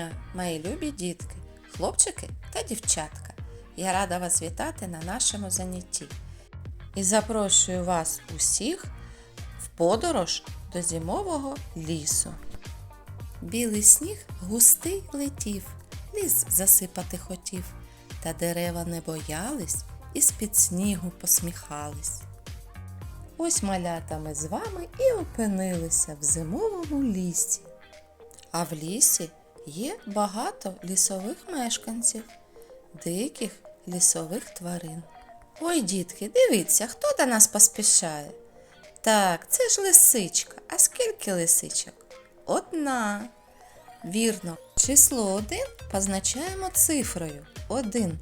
Дня, мої любі дітки, хлопчики та дівчатка. Я рада вас вітати на нашому занятті і запрошую вас усіх в подорож до зимового лісу. Білий сніг густий летів, ліс засипати хотів, та дерева не боялись і з-під снігу посміхались. Ось малята ми з вами і опинилися в зимовому лісі. А в лісі є багато лісових мешканців, диких лісових тварин. Ой, дітки, дивіться, хто до нас поспішає? Так, це ж лисичка. А скільки лисичок? Одна. Вірно, число один позначаємо цифрою один.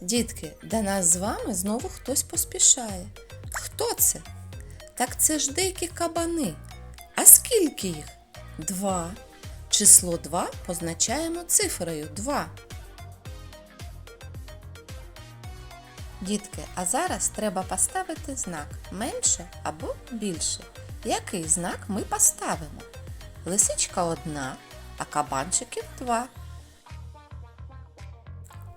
Дітки, до нас з вами знову хтось поспішає. Хто це? Так це ж дикі кабани. А скільки їх? Два. Число 2 позначаємо цифрою 2. Дітки, а зараз треба поставити знак менше або більше. Який знак ми поставимо? Лисичка одна, а кабанчиків два.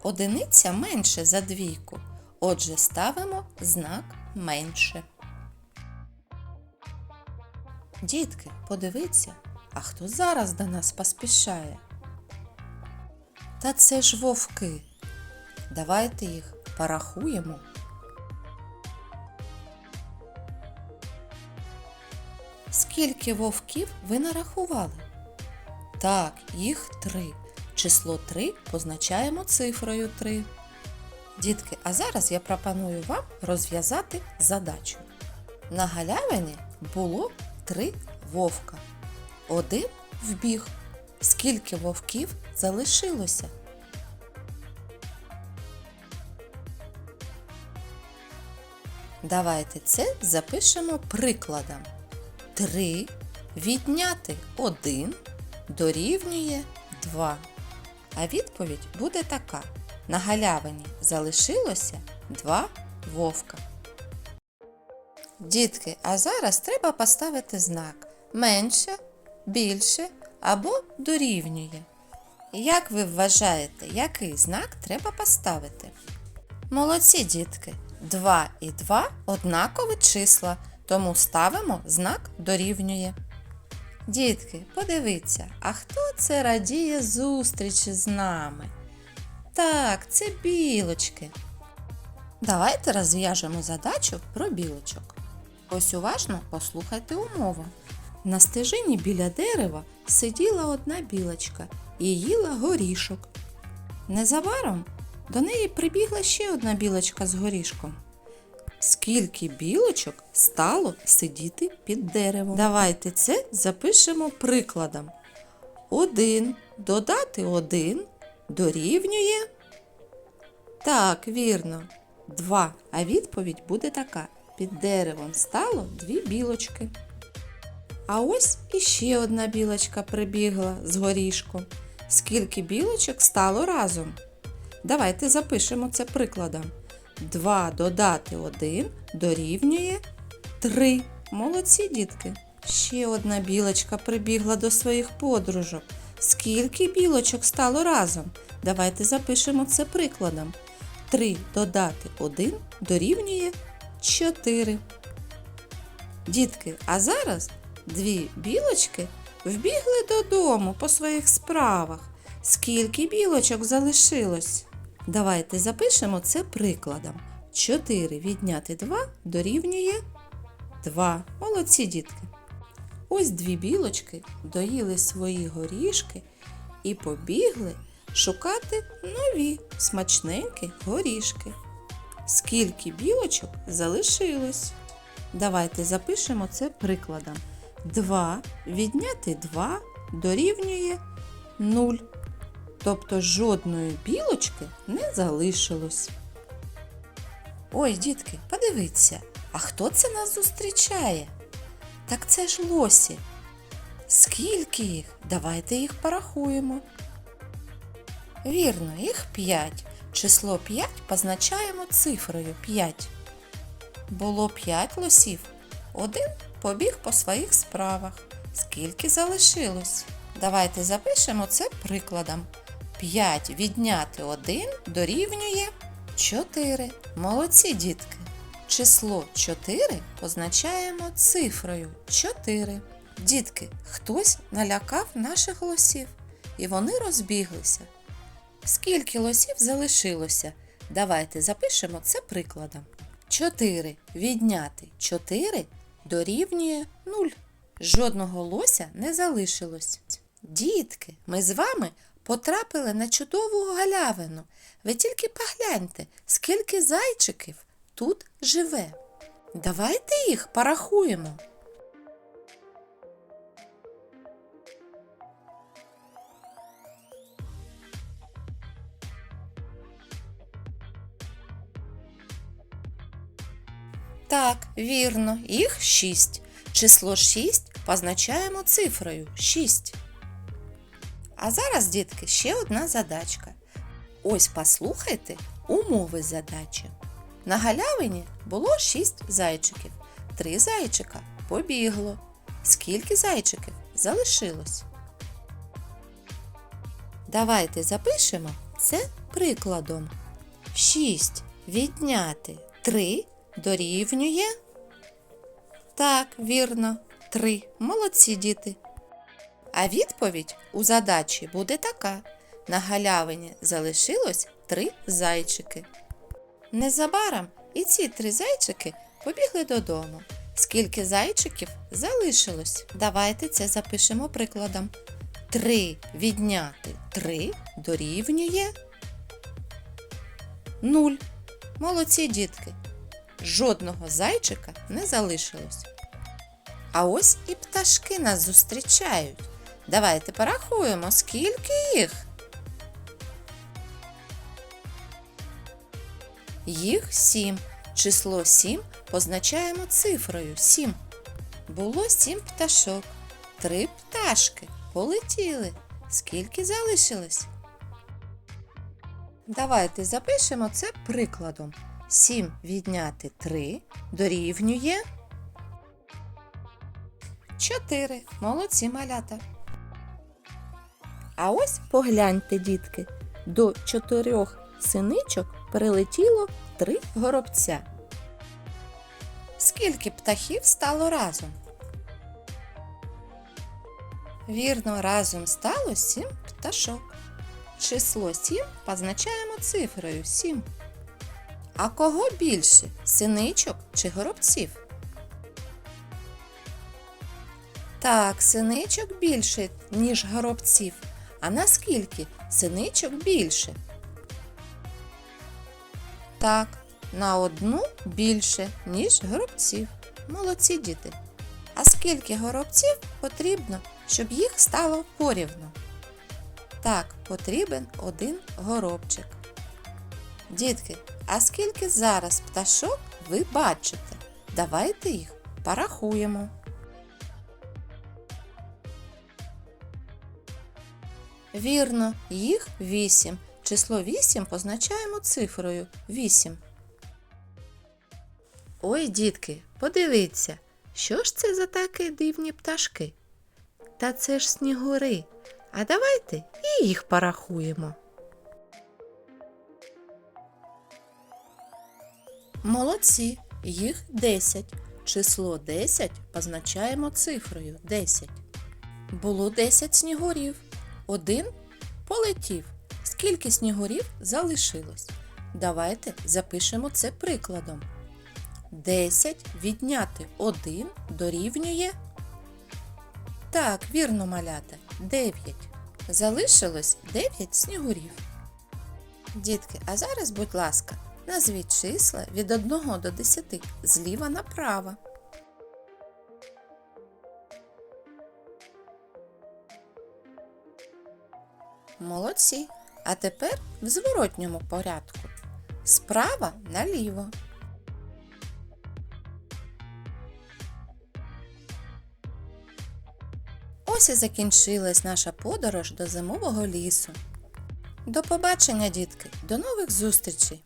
Одиниця менше за двійку. Отже, ставимо знак менше. Дітки, подивіться, а хто зараз до нас поспішає? Та це ж вовки. Давайте їх порахуємо. Скільки вовків ви нарахували? Так, їх три. Число 3 позначаємо цифрою 3. Дітки, а зараз я пропоную вам розв'язати задачу. На галявині було три вовка. Один вбіг. Скільки вовків залишилося? Давайте це запишемо прикладом. 3 відняти 1 дорівнює 2. А відповідь буде така. На галявині залишилося 2 вовка. Дітки, а зараз треба поставити знак менше, більше або дорівнює. Як ви вважаєте, який знак треба поставити? Молодці, дітки! 2 і 2 однакові числа, тому ставимо знак дорівнює. Дітки, подивіться, а хто це радіє зустрічі з нами? Так, це білочки. Давайте розв'яжемо задачу про білочок. Ось уважно послухайте умову. На стежині біля дерева сиділа одна білочка і їла горішок. Незабаром до неї прибігла ще одна білочка з горішком. Скільки білочок стало сидіти під деревом? Давайте це запишемо прикладом. Один додати один дорівнює. Так, вірно. Два. А відповідь буде така. Під деревом стало дві білочки. А ось іще одна білочка прибігла з горішком. Скільки білочок стало разом? Давайте запишемо це прикладом. 2 додати 1 дорівнює 3. Молодці, дітки. Ще одна білочка прибігла до своїх подружок. Скільки білочок стало разом? Давайте запишемо це прикладом. 3 додати 1 дорівнює 4. Дітки, а зараз дві білочки вбігли додому по своїх справах. Скільки білочок залишилось? Давайте запишемо це прикладом. 4 відняти 2 дорівнює 2. Молодці дітки. Ось дві білочки доїли свої горішки і побігли шукати нові смачненькі горішки. Скільки білочок залишилось? Давайте запишемо це прикладом. 2 відняти 2 дорівнює 0. Тобто жодної білочки не залишилось. Ой, дітки, подивіться, а хто це нас зустрічає? Так це ж лосі. Скільки їх? Давайте їх порахуємо. Вірно, їх 5. Число 5 позначаємо цифрою 5. Було 5 лосів, один побіг по своїх справах. Скільки залишилось? Давайте запишемо це прикладом. 5 відняти 1 дорівнює 4. Молодці, дітки. Число 4 позначаємо цифрою 4. Дітки, хтось налякав наших лосів, і вони розбіглися. Скільки лосів залишилося? Давайте запишемо це прикладом. 4 відняти 4 дорівнює 0. Жодного лося не залишилось. Дітки, ми з вами потрапили на чудову галявину. Ви тільки погляньте, скільки зайчиків тут живе. Давайте їх порахуємо. Так, вірно, їх 6. Число 6 позначаємо цифрою 6. А зараз, дітки, ще одна задачка. Ось послухайте умови задачі. На галявині було 6 зайчиків. Три зайчика побігло. Скільки зайчиків залишилось? Давайте запишемо це прикладом. 6 відняти 3 дорівнює. Так, вірно, 3. Молодці діти. А відповідь у задачі буде така: на галявині залишилось три зайчики. Незабаром і ці три зайчики побігли додому. Скільки зайчиків залишилось? Давайте це запишемо прикладом. 3 відняти 3 дорівнює 0. Молодці дітки. Жодного зайчика не залишилось. А ось і пташки нас зустрічають. Давайте порахуємо, скільки їх. Їх сім. Число сім позначаємо цифрою сім. Було сім пташок. Три пташки полетіли. Скільки залишилось? Давайте запишемо це прикладом. 7 відняти 3 дорівнює 4. Молодці малята. А ось погляньте, дітки, до чотирьох синичок прилетіло три горобця. Скільки птахів стало разом? Вірно, разом стало сім пташок. Число 7 позначаємо цифрою 7. А кого більше синичок чи горобців? Так, синичок більше, ніж горобців. А наскільки синичок більше? Так, на одну більше, ніж горобців. Молодці діти. А скільки горобців потрібно, щоб їх стало порівну? Так, потрібен один горобчик. Дітки, а скільки зараз пташок ви бачите? Давайте їх порахуємо. Вірно, їх 8. Число 8 позначаємо цифрою 8. Ой, дітки, подивіться, що ж це за такі дивні пташки? Та це ж снігури. А давайте і їх порахуємо. Молодці, їх 10. Число 10 позначаємо цифрою 10. Було 10 снігурів. Один полетів. Скільки снігурів залишилось? Давайте запишемо це прикладом. 10 відняти 1 дорівнює. Так, вірно малята, 9. Залишилось 9 снігурів. Дітки, а зараз, будь ласка, назвіть числа від 1 до 10 зліва направо. Молодці. А тепер в зворотньому порядку. Справа наліво. Ось і закінчилась наша подорож до зимового лісу. До побачення, дітки! До нових зустрічей!